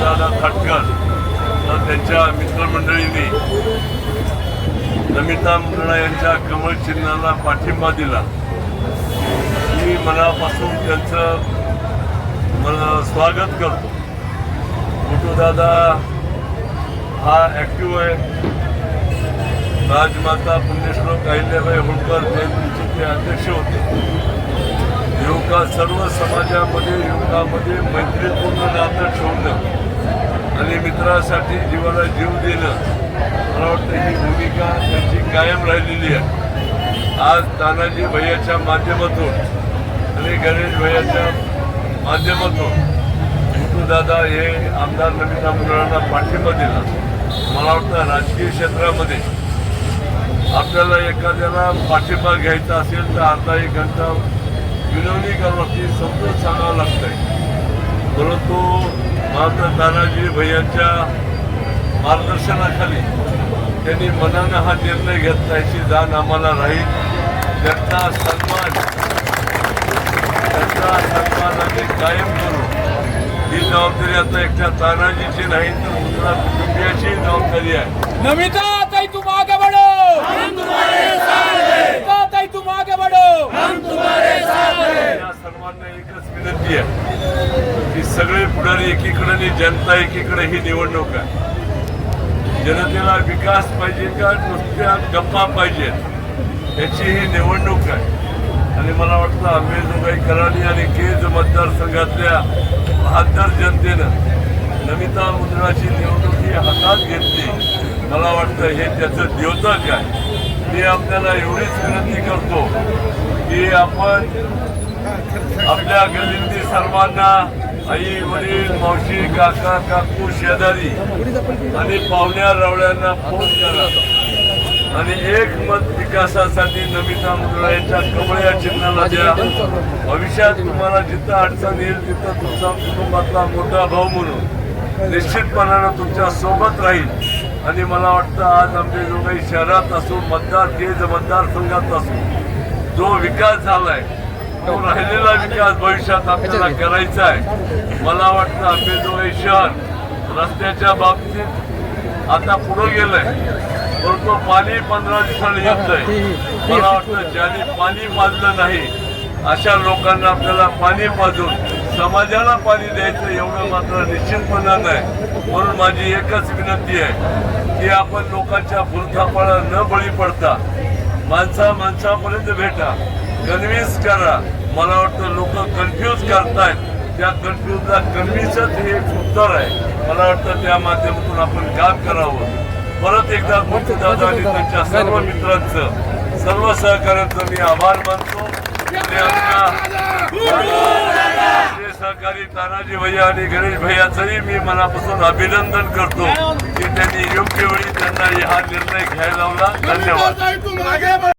दादा तर त्यांच्या मित्रमंडळींनी नमिता मुंदडा यांच्या कमळ चिन्हाला पाठिंबा दिला. मी मनापासून त्यांचं मला स्वागत करतो. दादा हा ॲक्टिव्ह आहे. राजमाता पुण्यश्लोक अहिल्याबाई होळकर जयंतीचे ते अध्यक्ष होते. युवका सर्व समाजामध्ये युवकामध्ये मैत्रीपूर्ण नातं ठेवणं आणि मित्रासाठी जीवाला जीव देणं मला वाटतं ही भूमिका त्यांची कायम राहिलेली आहे. आज तानाजी भैयाच्या माध्यमातून आणि गणेश भैयाच्या माध्यमातून दादा हे आमदार नमिता मंडळांना पाठिंबा दिला. मला वाटतं राजकीय क्षेत्रामध्ये आपल्याला एखाद्याला पाठिंबा घ्यायचा असेल तर अर्धा एक घंटा विनवणी करावं लागते समजून सांगावं लागतंय. परंतु मात्र तानाजी भैयांच्या मार्गदर्शनाखाली त्यांनी मनानं हा निर्णय घेतला. याची जाण आम्हाला राहील. त्यांचा सन्मान त्यांचा सन्मान आम्ही कायम करू. ही जबाबदारी आता एकट्या तानाजीची नाही तर दुसऱ्या कुटुंबियाची जबाबदारी आहे. नमिता ताई तुम आगे बढ़ो हम तुम्हारे साथ हैं नमिता ताई तुम आगे बढ़ो या सर्वांना एकच विनंती आहे की पुढारी एकीकडे आणि जनता एकीकडे ही निवडणूक आहे. जनतेला विकास पाहिजे का नुसत्या गप्पा पाहिजेत याची ही निवडणूक आहे. आणि मला वाटतं अंबेजोगाई कराणी आणि केज मतदारसंघातल्या बहात्तर जनतेनं नमिता मुंद्राची निवडणूक ही हातात घेतली. मला वाटतं हे त्याचं द्योतक आहे. मी आपल्याला एवढीच विनंती करतो की आपण आपल्या गल्लीतील सर्वांना आई वडील मावशी काका काकू शेजारी आणि पाहुण्या रावळ्यांना फोन करा. आणि एक मत विकासासाठी नमिता मुंद्रा यांच्या कमळ या चिन्हाला द्या. भविष्यात तुम्हाला जिथं अडचण येईल तिथं तुमचा कुटुंबातला मोठा भाऊ म्हणून निश्चितपणानं तुमच्यासोबत राहील. आणि मला वाटतं आज अंबेजोगाई शहरात असो मतदार केज मतदारसंघात असो जो विकास झालाय तो राहिलेला विकास भविष्यात आपल्याला करायचा आहे. मला वाटतं अंबेजोगाई शहर रस्त्याच्या बाबतीत आता पुढे गेलंय. परंतु पाणी पंधरा दिवसांनी येतंय. मला वाटतं ज्याने पाणी पाजलं नाही अशा लोकांना आपल्याला पाणी पाजून समाजाला पाणी द्यायचं एवढं मात्र निश्चितपणानं आहे म्हणून माझी एकच विनंती आहे की आपण लोकांच्या भूलथापाला न बळी पडता माणसा माणसापर्यंत भेटा. कन्व्हिन्स करा. मला वाटतं लोक कन्फ्यूज करतायत. त्या कन्फ्यूजला कन्व्हिन्सच हे एक उत्तर आहे. मला वाटतं त्या माध्यमातून आपण काम करावं. परत एकदा दादा आणि त्यांच्या सर्व मित्रांचं सर्व सहकार्यांचं मी आभार मानतो. सहकारी तानाजी भैया आणि गणेश भैयाचंही मी मनापासून अभिनंदन करतो. की त्यांनी योग्य वेळी त्यांना हा निर्णय घ्यायला लावला. धन्यवाद.